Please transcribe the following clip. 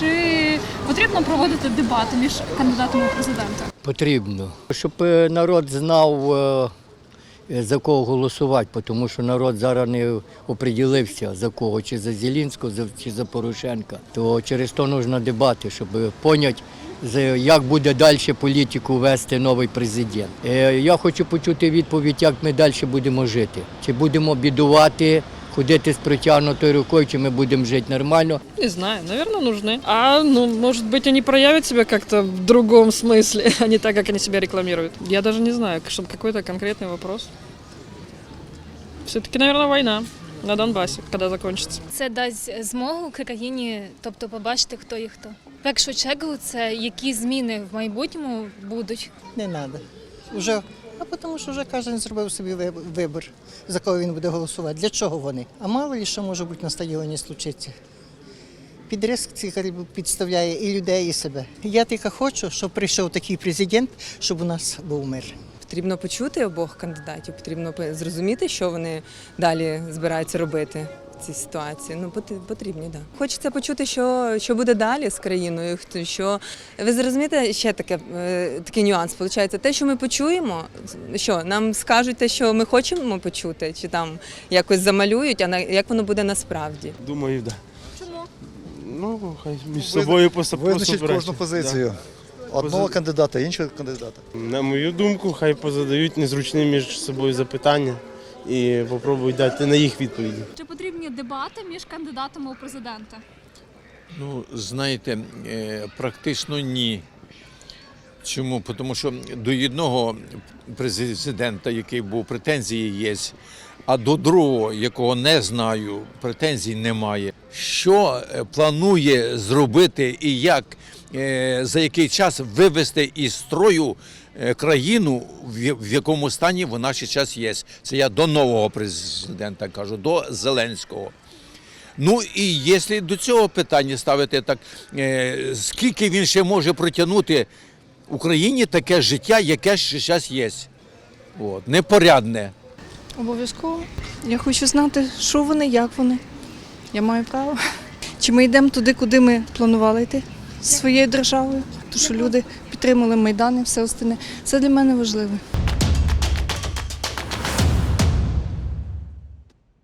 Чи потрібно проводити дебати між кандидатами у президенти? Потрібно, щоб е, народ знав, е, за кого голосувати, тому що народ зараз не оприділився за кого, чи за Зеленського, чи за Порошенка. То через то потрібно дебати, щоб поняти, як буде далі політику вести новий президент. Е, Я хочу почути відповідь, як ми далі будемо жити. Чи будемо бідувати, ходити з протягнутою рукою, чи ми будемо жити нормально. Не знаю, наверное, нужны. А, ну, может быть, они проявят себя как-то в другом смысле, а не так, как они себя рекламируют. Я даже не знаю, чтобы какой-то конкретный вопрос. Все-таки, наверное, война на Донбассе, когда закончится. Це дасть змогу країні, тобто побачити, хто є хто. В першу чергу, це які зміни в майбутньому будуть. Не треба. Уже, а тому що вже кожен зробив собі вибір, за кого він буде голосувати. Для чого вони? А мало ли що може бути на стадіоні случиться. Підрізк цих підставляє і людей, і себе. Я тільки хочу, щоб прийшов такий президент, щоб у нас був мир. Потрібно почути обох кандидатів, потрібно зрозуміти, що вони далі збираються робити в цій ситуації. Ну, потрібні, да. Хочеться почути, що, що буде далі з країною. Що ви зрозумієте ще таке, е, такий нюанс. Получається, те, що ми почуємо, що нам скажуть те, що ми хочемо почути, чи там якось замалюють, а на як воно буде насправді. Думаю, да. Чому? Ну, хай між собою Визначить кожну позицію. Одного кандидата, іншого кандидата. На мою думку, хай позадають незручні між собою запитання і попробують дати на їх відповіді. Чи потрібні дебати між кандидатами у президенти? Ну, знаєте, е, практично ні. Чому? Тому що до одного президента, який був, претензії є, а до другого, якого не знаю, претензій немає. Що е, планує зробити і як е, за який час вивести із строю е, країну, в якому стані вона ще час є? Це я до нового президента кажу, до Зеленського. Ну і якщо до цього питання ставити так, скільки він ще може протягнути Україні таке життя, яке ще зараз є? От, непорядне. Обов'язково. Я хочу знати, що вони, як вони. Я маю право. Чи ми йдемо туди, куди ми планували йти зі своєю державою? Тому що люди підтримали Майдан і все остальне. Це для мене важливо.